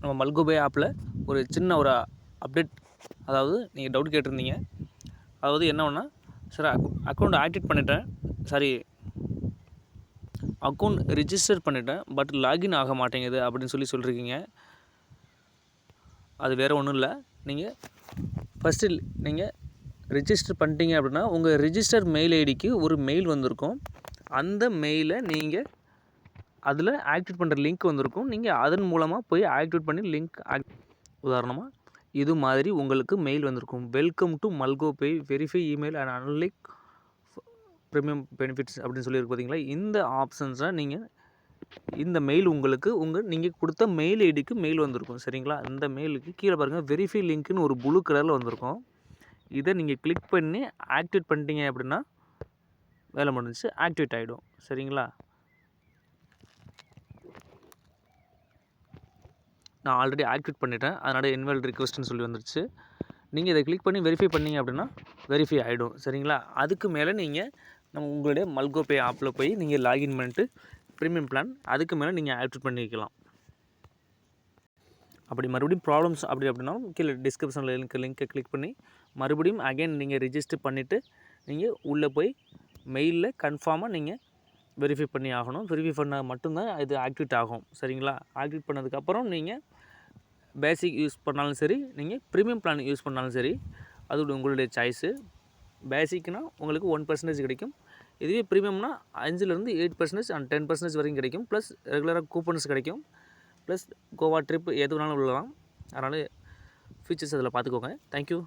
நம்ம மல்கோபே ஆப்பில் ஒரு சின்ன ஒரு அப்டேட் அதாவது நீங்கள் டவுட் கேட்டிருந்தீங்க. அதாவது என்ன ஒன்றா சார் அக்கௌண்ட் ஆக்டிவேட் பண்ணிட்டேன். சாரி அக்கௌண்ட் ரிஜிஸ்டர் பண்ணிட்டேன் பட் லாகின் ஆக மாட்டேங்குது அப்படின்னு சொல்லி சொல்லியிருக்கீங்க அது வேறு ஒன்றும் இல்லை. நீங்கள் ஃபஸ்ட்டு நீங்கள் ரிஜிஸ்டர் பண்ணிட்டீங்க அப்படின்னா உங்கள் ரிஜிஸ்டர் மெயில் ஐடிக்கு ஒரு மெயில் வந்திருக்கும். அந்த மெயிலை நீங்கள் அதில் ஆக்டிவேட் பண்ணுற லிங்க் வந்திருக்கும். நீங்கள் அதன் மூலமாக போய் ஆக்டிவேட் பண்ணி லிங்க் ஆக்ட் உதாரணமாக இது மாதிரி உங்களுக்கு மெயில் வந்திருக்கும். Welcome to Malco pay verify email and unlock premium benefits அப்படின்னு சொல்லியிருக்கு பார்த்தீங்களா இந்த ஆப்ஷன்ஸை நீங்கள் இந்த மெயில் உங்களுக்கு உங்கள் நீங்கள் கொடுத்த மெயில் ஐடிக்கு மெயில் வந்திருக்கும். சரிங்களா? இந்த மெயிலுக்கு கீழே பாருங்கள் வெரிஃபை லிங்க்னு ஒரு ப்ளூ கலரில் வந்திருக்கும். இதை நீங்கள் கிளிக் பண்ணி ஆக்டிவேட் பண்ணிட்டீங்க அப்படின்னா வேலை முடிஞ்சு ஆக்டிவேட் ஆகிடும் சரிங்களா? நான் ஆல்ரெடி ஆக்டிவேட் பண்ணிட்டேன். அதனால் இன்வால்ட் ரிக்வஸ்ட்னு சொல்லி வந்துருச்சு. நீங்கள் இதை கிளிக் பண்ணி வெரிஃபை பண்ணீங்க அப்படின்னா வெரிஃபை ஆகிடும் சரிங்களா? அதுக்கு மேலே நீங்கள் நம்ம உங்களுடைய மல்கோ பே ஆப்பில் போய் நீங்கள் லாகின் பண்ணிட்டு ப்ரீமியம் பிளான் அதுக்கு மேலே நீங்கள் ஆக்டிவேட் பண்ணிக்கலாம். அப்படி மறுபடியும் ப்ராப்ளம்ஸ் அப்படி அப்படின்னா கீழே டிஸ்கிரிப்ஷனில் லிங்க் லிங்க்கை கிளிக் பண்ணி மறுபடியும் அகைன் நீங்கள் ரிஜிஸ்டர் பண்ணிவிட்டு நீங்கள் உள்ளே போய் மெயிலில் கன்ஃபார்மாக நீங்கள் வெரிஃபை பண்ணி ஆகணும். வெரிஃபை பண்ணால் மட்டும்தான் இது ஆக்டிவேட் ஆகும். சரிங்களா? ஆக்டிவேட் பண்ணதுக்கப்புறம் நீங்கள் பேசிக் யூஸ் பண்ணாலும் சரி நீங்கள் ப்ரீமியம் பிளான் யூஸ் பண்ணாலும் சரி அது உங்களுடைய சாய்ஸு பேசிக்னால் உங்களுக்கு ஒன் பர்சன்டேஜ் கிடைக்கும். இதுவே ப்ரீமியம்னா அஞ்சுலேருந்து eight percentage and ten percentage வரைக்கும் கிடைக்கும். ப்ளஸ் ரெகுலராக கூப்பன்ஸ் கிடைக்கும். ப்ளஸ் கோவா ட்ரிப் எது வேணாலும் உள்ளலாம். அதனால் ஃபீச்சர்ஸ் அதில் பார்த்துக்கோங்க. தேங்க்யூ